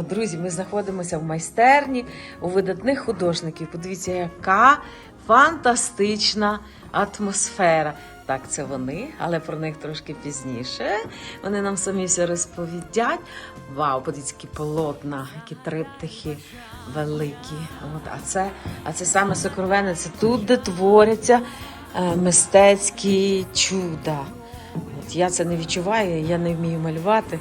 Друзі, ми знаходимося в майстерні у видатних художників. Подивіться, яка фантастична атмосфера. Так, це вони, але про них трошки пізніше. Вони нам самі все розповідять. Вау, подивіться, які полотна, які триптихи великі. От, а це, а це саме сокровенне, це тут, де творяться е, мистецькі чуда. От я це не відчуваю, я не вмію малювати,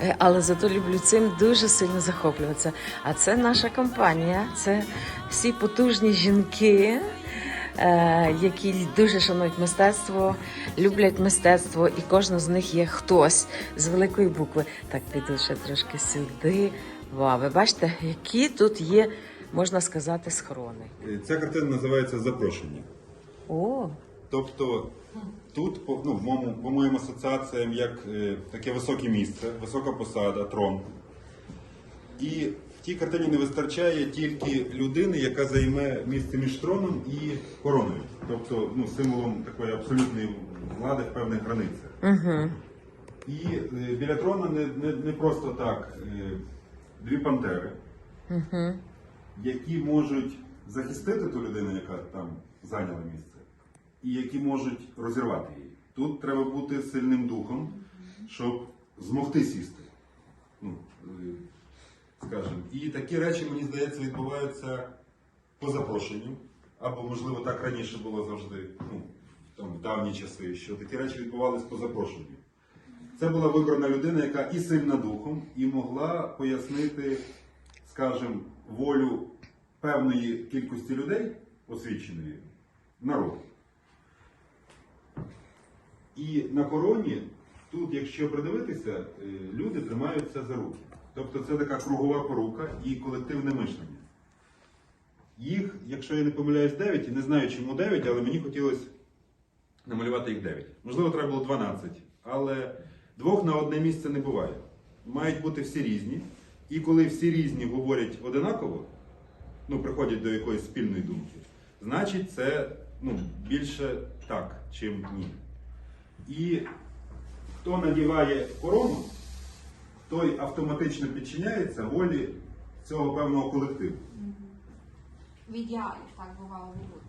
е, але зато люблю цим дуже сильно захоплюватися. А це наша компанія, це всі потужні жінки, е, які дуже шанують мистецтво, люблять мистецтво, і кожна з них є хтось з великої букви. Так, піду ще трошки сюди. Вау, ви бачите, які тут є, можна сказати, схорони. Ця картина називається Запрошення. О, Тобто тут, ну, в моєму, по моїм асоціаціям, як е, таке високе місце, висока посада, трон. І в тій картині не вистачає тільки людини, яка займе місце між троном і короною. Тобто ну, символом такої абсолютної влади в певних границях. угу. І е, біля трона не, не, не просто так е, дві пантери, Угу. які можуть захистити ту людину, яка там зайняла місце, і які можуть розірвати її. Тут треба бути сильним духом, щоб змогти сісти. Ну, е, скажімо. І такі речі, мені здається, відбуваються по запрошенню. Або, можливо, так раніше було завжди, ну, там, в давні часи, що такі речі відбувалися по запрошенню. Це була вибрана людина, яка і сильна духом, і могла пояснити, скажімо, волю певної кількості людей, освіченої, народу. І на короні, тут, якщо придивитися, е, люди тримаються за руки. Тобто це така кругова порука і колективне мишлення. Їх, якщо я не помиляюсь, 9, і не знаю, чому 9, але мені хотілося намалювати їх 9. Можливо, треба було 12, але двох на одне місце не буває. Мають бути всі різні. І коли всі різні говорять одинаково, ну, приходять до якоїсь спільної думки, значить це ну, більше так, чим ні. І хто надіває корону, той автоматично підчиняється волі цього певного колективу. В ідеалі так бувало би бути.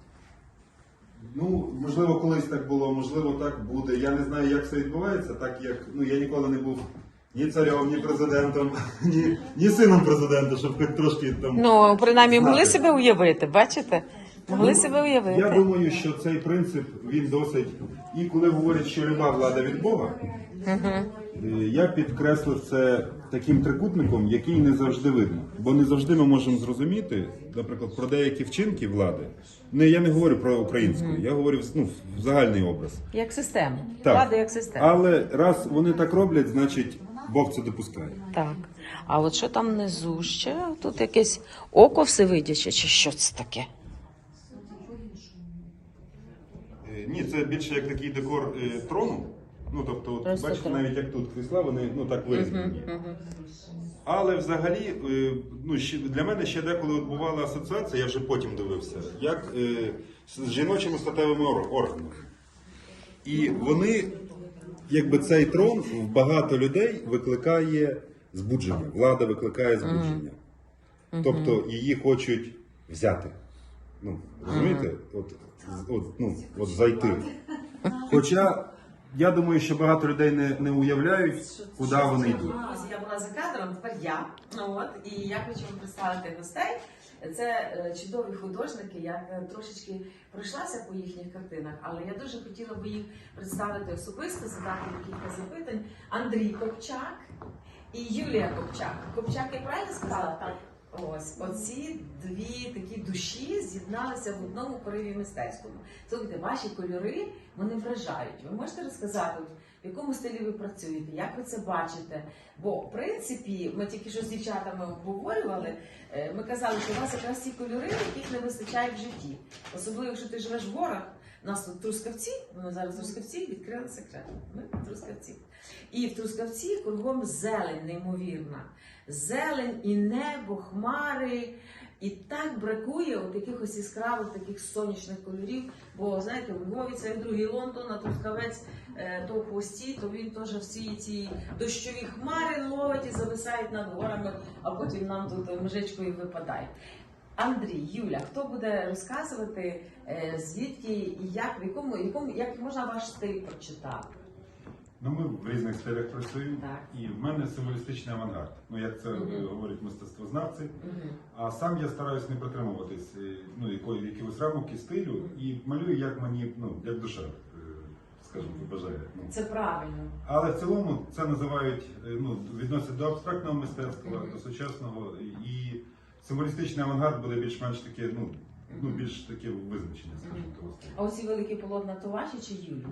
Ну, можливо, колись так було, можливо, так буде. Я не знаю, як це відбувається, так як ну, я ніколи не був ні царем, ні президентом, ні, ні сином президента, щоб хоч трошки там. Ну, принаймні, могли знати. себе уявити, бачите? Могли себе уявити. Я думаю, що цей принцип він досить. І коли говорять, що люба влада від Бога, е, я підкреслив це таким трикутником, який не завжди видно. Бо не завжди ми можемо зрозуміти, наприклад, про деякі вчинки влади. Не я не говорю про українську, я говорю ну, в загальний образ. Як система. Так. Влада як система. Але раз вони так роблять, значить Бог це допускає. Так. А от що там внизу ще? Тут якесь око всевидяче, чи що це таке? Е, Ні, це більше як такий декор е, трону. Ну тобто, от, Просто бачите, трон. навіть як тут крісла, вони ну так вирізані. Але взагалі, е, ну ще для мене ще деколи от бувала асоціація, я вже потім дивився, як е, з жіночими статевими ор- органами. І вони, якби цей трон в багато людей викликає збудження. Влада викликає збудження. Тобто її хочуть взяти. Ну, розумієте? От, от, ну, от зайти. Хоча я думаю, що багато людей не, не уявляють, куди вони йдуть. Я була за кадром, тепер я. Ну, От, і я хочу вам представити гостей. Це е, чудові художники. Я е, трошечки пройшлася по їхніх картинах, але я дуже хотіла би їх представити особисто, задати їм кілька запитань. Андрій Копчак і Юлія Копчак. Копчак, я правильно сказала? Так. Ось оці дві такі душі з'єдналися в одному пориві мистецькому. Слухайте, ваші кольори вони вражають. Ви можете розказати, в якому стилі ви працюєте, як ви це бачите? Бо в принципі, ми тільки що з дівчатами обговорювали. е, Ми казали, що у вас якраз ті кольори, яких не вистачає в житті. Особливо, якщо ти живеш в горах. У нас тут трускавці, ми зараз трускавці відкрили секрет. Ми трускавці. І в трускавці кругом зелень неймовірна. Зелень і небо, хмари, І так бракує от якихось яскравих таких сонячних кольорів. Бо знаєте, у Львові це другий Лондон, а Трускавець е, то в хвості, то він теж всі ці дощові хмари ловить і зависають над горами, а потім нам тут межечкою випадають. Андрій, Юля, хто буде розказувати, е, звідки і як, в якому, якому, як можна ваш стиль прочитати? Ну, ми в різних стилях працюємо, Так. і в мене символістичний авангард. Ну, як це Мгм. е, говорять мистецтвознавці. Мгм. А сам я стараюсь не притримуватись е, ну, якої, якихось рамок і стилю, і малюю, як мені, ну, як душа, е, скажімо, бажає. Ну. Це правильно. Але в цілому це називають, ну, відносять до абстрактного мистецтва, Мгм. до сучасного. І символістичний авангард буде більш-менш таке, ну, ну більш таке визначення, скажімо, того. А оці великі полотна то ваші чи Юлі?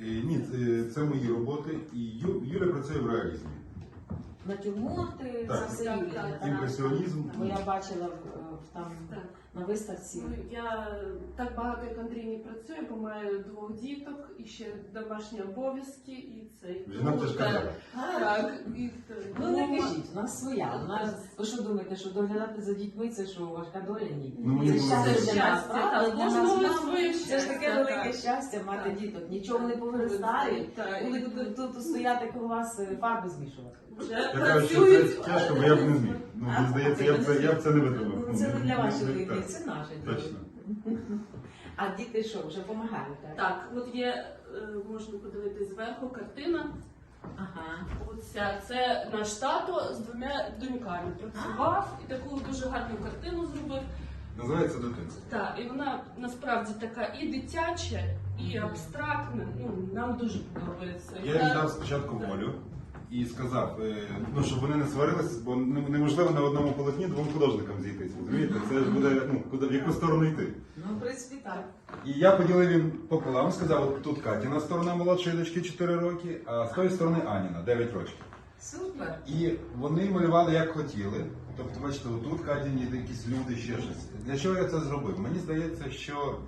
Е, Ні, це, це мої роботи, і Ю- Юля працює в реалізмі. Натюрморти, Так. це все Так, Юлі. так. так? Імпресіонізм. Бо я бачила в, в- там Так. на виставці. Ну, Я так багато як Андрій не працюю, бо маю двох діток і ще домашні обов'язки, і цей Жінок Ну, тяжка так. Так, і Ну не у нас своя. У нас ви що думаєте, що доглядати за дітьми це що важка доля? Ні. Ну, мені це було щастя для нас, правда? Для нас мам, Це ж таке велике щастя мати Так. діток. Нічого не. Так, Будуть тут, тут стояти коло вас е, фарби змішувати. Я кажу, що це тяжко, бо я б не зміг. Ну, мені здається, я б це, я б це не витримав. Ну, Це не для вашої Так, дітей, це наше діти. Точно. А діти що, вже допомагають? Так. Так, от є, е, можна подивитись зверху картина. Ага. Це наш тато з двома доньками працював і таку дуже гарну картину зробив. Називається дитинство. Так, і вона насправді така і дитяча, і абстрактна. Ну нам дуже подобається. Я віддав дав спочатку волю і сказав, е, ну, щоб вони не сварились, бо неможливо на одному полотні двом художникам зійтись. Розумієте? Це ж буде ну, куди, в яку сторону йти. Ну, в принципі, так. І я поділив їм пополам, сказав, от тут Катіна сторона молодшої дочки 4 роки, а з тої сторони Аніна 9 років. Супер. І вони малювали як хотіли. Тобто, бачите, отут Катіні якісь люди, ще щось. Для чого я це зробив? Мені здається, що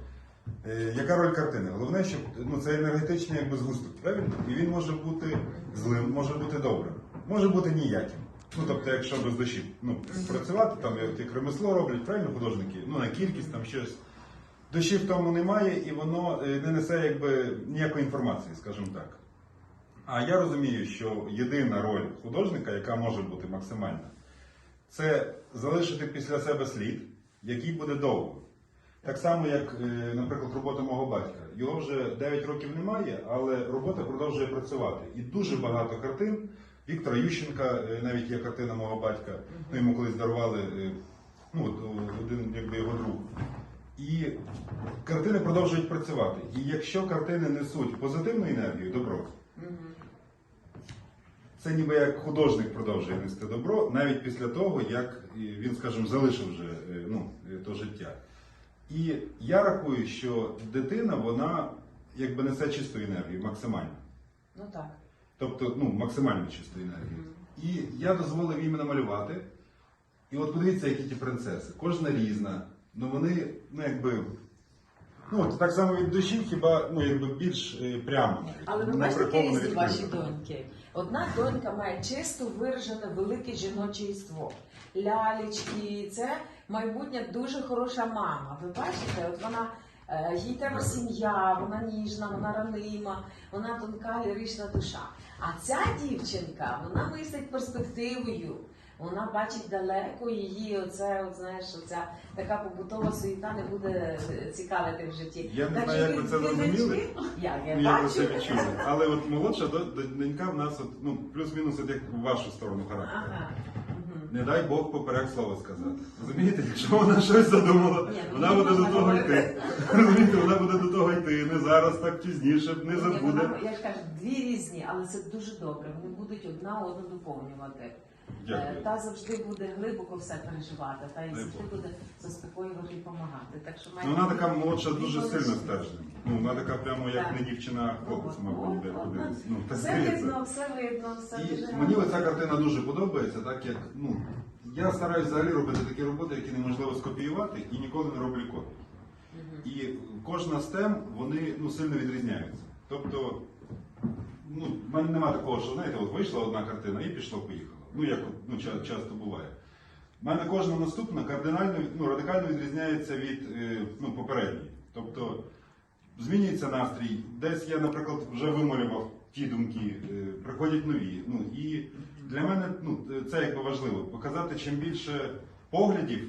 яка роль картини? Головне, щоб ну, це енергетичний якби згусток, правильно? І він може бути злим, може бути добрим, може бути ніяким. Ну, тобто, якщо без душі ну, працювати, там як ремесло роблять, правильно художники, ну на кількість там щось. Душі в тому немає, і воно е, не несе якби ніякої інформації, скажімо так. А я розумію, що єдина роль художника, яка може бути максимальна, це залишити після себе слід, який буде довго. Так само, як, е, наприклад, робота мого батька. Його вже 9 років немає, але робота продовжує працювати. І дуже багато картин. Віктора Ющенка, е, навіть є картина мого батька, ну, йому колись дарували е, ну, один якби його друг. І картини продовжують працювати. І якщо картини несуть позитивну енергію, добро, це ніби як художник продовжує нести добро, навіть після того, як він, скажімо, залишив вже ну, то життя. І я рахую, що дитина, вона якби несе чисту енергію, максимально. Ну так. Тобто, ну, максимально чисту енергію. І я дозволив їм намалювати. І от подивіться, які ті принцеси. Кожна різна. Ну вони, ну якби. Ну, от так само від душі, хіба ну, якби більш е, прямо. навіть, Але ви не бачите, які приховано різні ваші доньки. Одна донька має чисто виражене велике жіноче іство. Лялечки, це майбутня дуже хороша мама. Ви бачите, от вона. е, Їй треба сім'я, вона ніжна, вона ранима, вона тонка лірична душа. А ця дівчинка, вона мислить перспективою. Вона бачить далеко її, оце, от, знаєш, оця така побутова суєта не буде цікавити в житті. Я не знаю, як ви це ви зрозуміли. я Ну, я це відчув. Але от молодша до- до- донька в нас, от, ну, плюс-мінус, от як в вашу сторону характеру. Ага. Не дай Бог поперек слово сказати. Розумієте, якщо вона щось задумала, ну, вона буде до того йти. Розумієте, вона буде до того йти. Не зараз, так пізніше, не забуде. Я ж кажу, дві різні, але це дуже добре. Вони будуть одна одну доповнювати. Дякую. Е, Та завжди буде глибоко все переживати, та й завжди буде заспокоювати і допомагати. Так що Ну, вона така молодша, дуже сильно стержена. Ну, вона така прямо як не дівчина, а хлопець, мабуть, де от. Ну, так все здається. видно, все видно, все І мені оця картина дуже подобається, так як ну я стараюсь взагалі робити такі роботи, які неможливо скопіювати і ніколи не роблю копії. І кожна стем вони ну сильно відрізняються. Тобто, ну в мене немає такого, що знаєте, от вийшла одна картина і пішло, поїхало. Ну як ну часто буває. У мене кожна наступна кардинально ну, радикально відрізняється від е, ну, попередньої. Тобто змінюється настрій. Десь я, наприклад, вже виморював ті думки, е, приходять нові. Ну і для мене ну, це якби важливо показати чим більше поглядів